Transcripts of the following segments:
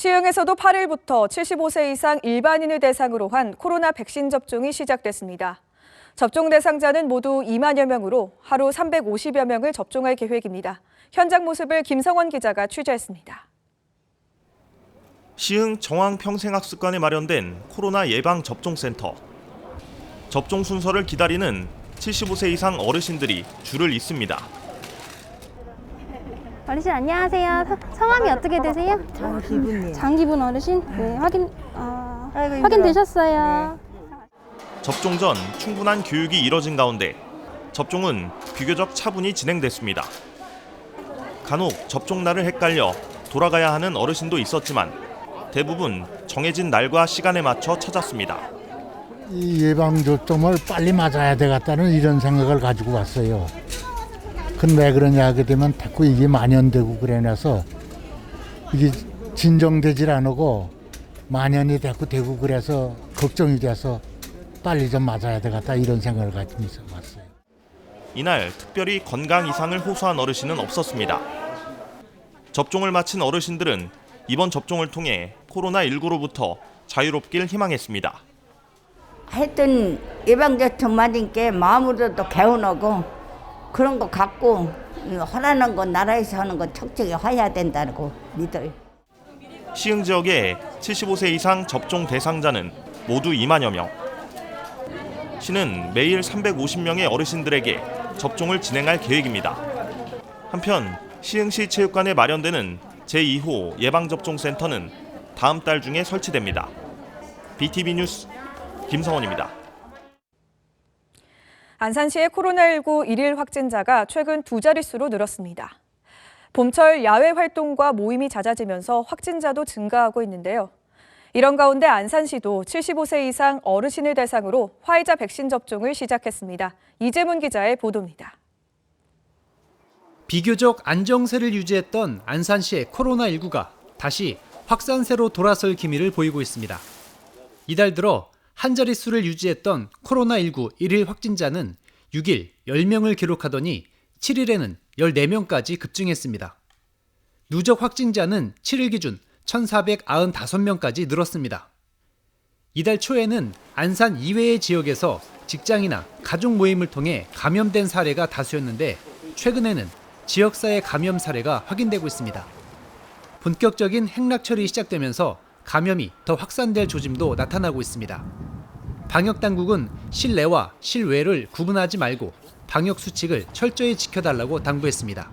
시흥에서도 8일부터 75세 이상 일반인을 대상으로 한 코로나 백신 접종이 시작됐습니다. 접종 대상자는 모두 2만여 명으로 하루 350여 명을 접종할 계획입니다. 현장 모습을 김성원 기자가 취재했습니다. 시흥 정황평생학습관에 마련된 코로나 예방 접종센터. 접종 순서를 기다리는 75세 이상 어르신들이 줄을 잇습니다. 어르신 안녕하세요. 서- 성함이 어떻게 되세요? 장기분이에요. 장기분 어르신. 네, 확인 어, 아이고, 힘들어. 확인되셨어요. 접종 전 충분한 교육이 이뤄진 가운데 접종은 비교적 차분히 진행됐습니다. 간혹 접종 날을 헷갈려 돌아가야 하는 어르신도 있었지만 대부분 정해진 날과 시간에 맞춰 찾았습니다. 이 예방접종을 빨리 맞아야 되겠다는 이런 생각을 가지고 왔어요. 근데 왜 그러냐 하게 되면 자꾸 이게 만연되고 그래놔서 이게 진정되질 않고 만연이 자꾸 되고 그래서 걱정이 돼서 빨리 좀 맞아야 되겠다 이런 생각을 가지면서 왔어요. 이날 특별히 건강 이상을 호소한 어르신은 없었습니다. 접종을 마친 어르신들은 이번 접종을 통해 코로나19로부터 자유롭길 희망했습니다. 하여튼 예방접종 맞은 게 마음으로도 개운하고 그런 거 갖고 이 하라는 건 나라에서 하는 건 척척이 해야 된다고 믿어요. 시흥 지역의 75세 이상 접종 대상자는 모두 2만여 명. 시는 매일 350명의 어르신들에게 접종을 진행할 계획입니다. 한편 시흥시 체육관에 마련되는 제2호 예방접종센터는 다음 달 중에 설치됩니다. BTV 뉴스 김성원입니다. 안산시의 코로나19 일일 확진자가 최근 두 자릿수로 늘었습니다. 봄철 야외 활동과 모임이 잦아지면서 확진자도 증가하고 있는데요. 이런 가운데 안산시도 75세 이상 어르신을 대상으로 화이자 백신 접종을 시작했습니다. 이재문 기자의 보도입니다. 비교적 안정세를 유지했던 안산시의 코로나19가 다시 확산세로 돌아설 기미를 보이고 있습니다. 이달 들어 한 자릿수를 유지했던 코로나19 일일 확진자는 6일 10명을 기록하더니 7일에는 14명까지 급증했습니다. 누적 확진자는 7일 기준 1,495명까지 늘었습니다. 이달 초에는 안산 이외의 지역에서 직장이나 가족 모임을 통해 감염된 사례가 다수였는데 최근에는 지역사회 감염 사례가 확인되고 있습니다. 본격적인 행락철이 시작되면서 감염이 더 확산될 조짐도 나타나고 있습니다. 방역 당국은 실내와 실외를 구분하지 말고 방역 수칙을 철저히 지켜달라고 당부했습니다.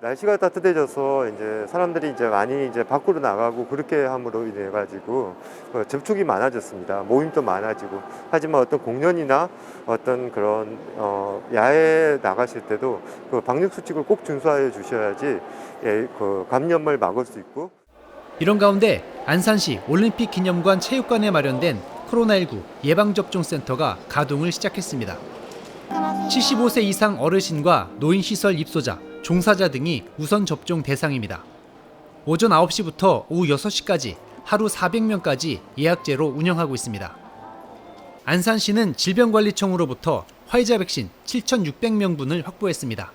날씨가 따뜻해져서 이제 사람들이 이제 많이 이제 밖으로 나가고 그렇게 함으로 인해 가지고 어, 접촉이 많아졌습니다. 모임도 많아지고 하지만 어떤 공연이나 어떤 그런 어, 야외 나가실 때도 그 방역 수칙을 꼭 준수하여 주셔야지 예, 그 감염을 막을 수 있고 이런 가운데 안산시 올림픽 기념관 체육관에 마련된 코로나19 예방접종센터가 가동을 시작했습니다. 75세 이상 어르신과 노인시설 입소자, 종사자 등이 우선 접종 대상입니다. 오전 9시부터 오후 6시까지 하루 400명까지 예약제로 운영하고 있습니다. 안산시는 질병관리청으로부터 화이자 백신 7,600명분을 확보했습니다.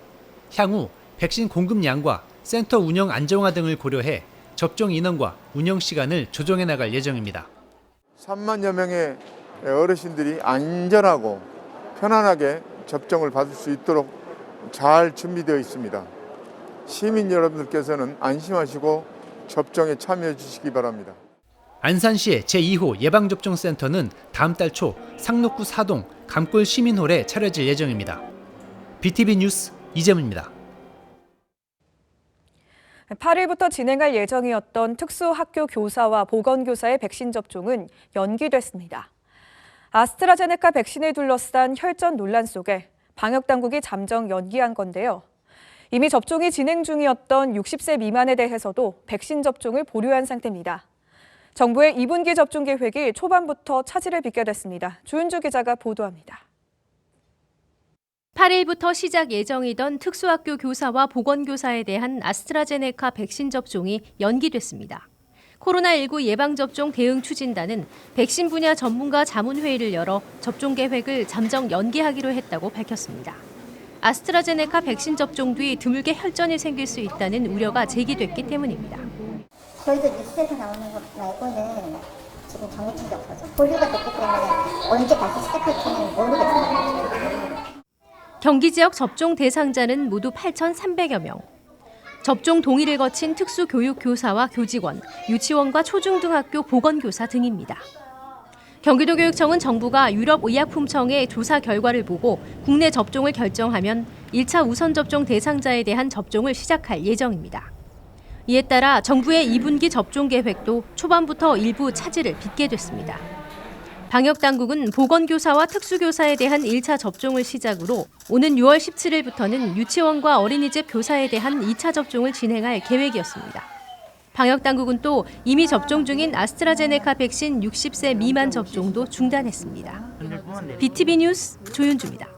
향후 백신 공급량과 센터 운영 안정화 등을 고려해 접종 인원과 운영 시간을 조정해 나갈 예정입니다. 3만여 명의 어르신들이 안전하고 편안하게 접종을 받을 수 있도록 잘 준비되어 있습니다. 시민 여러분들께서는 안심하시고 접종에 참여해 주시기 바랍니다. 안산시의 제2호 예방접종센터는 다음 달 초 상록구 사동 감골 시민홀에 차려질 예정입니다. BTV 뉴스 이재문입니다. 8일부터 진행할 예정이었던 특수학교 교사와 보건교사의 백신 접종은 연기됐습니다. 아스트라제네카 백신을 둘러싼 혈전 논란 속에 방역당국이 잠정 연기한 건데요. 이미 접종이 진행 중이었던 60세 미만에 대해서도 백신 접종을 보류한 상태입니다. 정부의 2분기 접종 계획이 초반부터 차질을 빚게 됐습니다. 주은주 기자가 보도합니다. 8일부터 시작 예정이던 특수학교 교사와 보건교사에 대한 아스트라제네카 백신 접종이 연기됐습니다. 코로나19 예방접종 대응 추진단은 백신 분야 전문가 자문회의를 열어 접종 계획을 잠정 연기하기로 했다고 밝혔습니다. 아스트라제네카 백신 접종 뒤 드물게 혈전이 생길 수 있다는 우려가 제기됐기 때문입니다. 저희도 뉴스에서 나오는 것 말고는 지금 정해 충이 없어서 보류가 됐기 때문에 언제 다시 시작할지는 모르겠습니다. 경기 지역 접종 대상자는 모두 8,300여 명. 접종 동의를 거친 특수교육 교사와 교직원, 유치원과 초중등학교 보건교사 등입니다. 경기도 교육청은 정부가 유럽의약품청의 조사 결과를 보고 국내 접종을 결정하면 1차 우선 접종 대상자에 대한 접종을 시작할 예정입니다. 이에 따라 정부의 2분기 접종 계획도 초반부터 일부 차질을 빚게 됐습니다. 방역 당국은 보건교사와 특수교사에 대한 1차 접종을 시작으로 오는 6월 17일부터는 유치원과 어린이집 교사에 대한 2차 접종을 진행할 계획이었습니다. 방역 당국은 또 이미 접종 중인 아스트라제네카 백신 60세 미만 접종도 중단했습니다. BTV 뉴스 조윤주입니다.